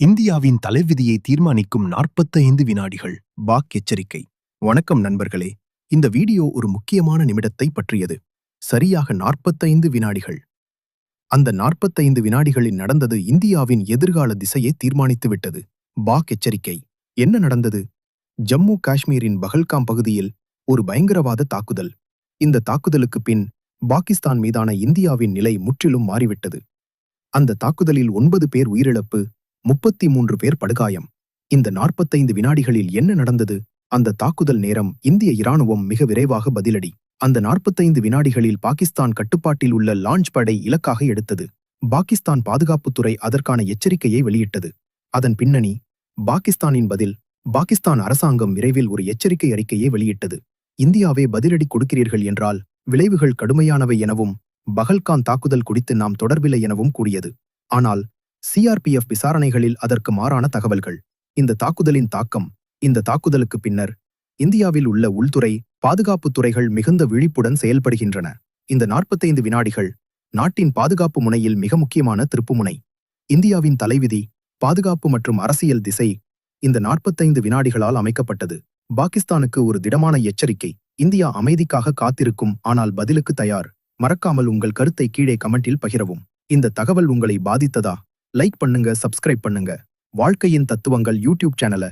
இந்தியாவின் தலைவிதியை தீர்மானிக்கும் 45 வினாடிகள். பாக் எச்சரிக்கை. வணக்கம் நண்பர்களே. இந்த வீடியோ ஒரு முக்கியமான நிமிடத்தை பற்றியது. சரியாக 45 வினாடிகள். அந்த 45 வினாடிகளில் நடந்தது இந்தியாவின் எதிர்கால திசையை தீர்மானித்துவிட்டது பாக் எச்சரிக்கை. என்ன நடந்தது? ஜம்மு காஷ்மீரின் பகல்காம் பகுதியில் ஒரு பயங்கரவாத தாக்குதல். இந்த தாக்குதலுக்கு பின் பாகிஸ்தான் மீதான இந்தியாவின் நிலை முற்றிலும் மாறிவிட்டது. அந்த தாக்குதலில் ஒன்பது பேர் உயிரிழப்பு முப்பத்தி மூன்று பேர் படுகாயம். இந்த 45 வினாடிகளில் என்ன நடந்தது? அந்த தாக்குதல் நேரம் இந்திய இராணுவம் மிக விரைவாக பதிலடி. அந்த 45 வினாடிகளில் பாகிஸ்தான் கட்டுப்பாட்டில் உள்ள லான்ச் படை இலக்காக எடுத்தது. பாகிஸ்தான் பாதுகாப்புத்துறை அதற்கான எச்சரிக்கையை வெளியிட்டது. அதன் பின்னணி பாகிஸ்தானின் பதில் பாகிஸ்தான் அரசாங்கம் விரைவில் ஒரு எச்சரிக்கை அறிக்கையை வெளியிட்டது. இந்தியாவே பதிலடி கொடுக்கிறீர்கள் என்றால் விளைவுகள் கடுமையானவை எனவும் பகல்கான் தாக்குதல் குறித்து நாம் தொடர்பில்லை எனவும் கூறியது. ஆனால் சிஆர்பிஎஃப் விசாரணைகளில் அதற்கு மாறான தகவல்கள். இந்த தாக்குதலின் தாக்கம் இந்த தாக்குதலுக்கு பின்னர் இந்தியாவில் உள்ள உள்துறை பாதுகாப்புத் துறைகள் மிகுந்த விழிப்புடன் செயல்படுகின்றன. இந்த 45 வினாடிகள் நாட்டின் பாதுகாப்பு முனையில் மிக முக்கியமான திருப்புமுனை இந்தியாவின் தலைவிதி பாதுகாப்பு மற்றும் அரசியல் திசை இந்த 45 வினாடிகளால் அமைக்கப்பட்டது. பாகிஸ்தானுக்கு ஒரு திடமான எச்சரிக்கை இந்தியா அமைதிக்காக காத்திருக்கும் ஆனால் பதிலுக்கு தயார். மறக்காமல் உங்கள் கருத்தை கீழே கமெண்டில் பகிரவும். இந்த தகவல் உங்களை பாதித்ததா? லைக் பண்ணுங்க சப்ஸ்கிரைப் பண்ணுங்க. வாழ்க்கையின் தத்துவங்கள் யூடியூப் சேனலை.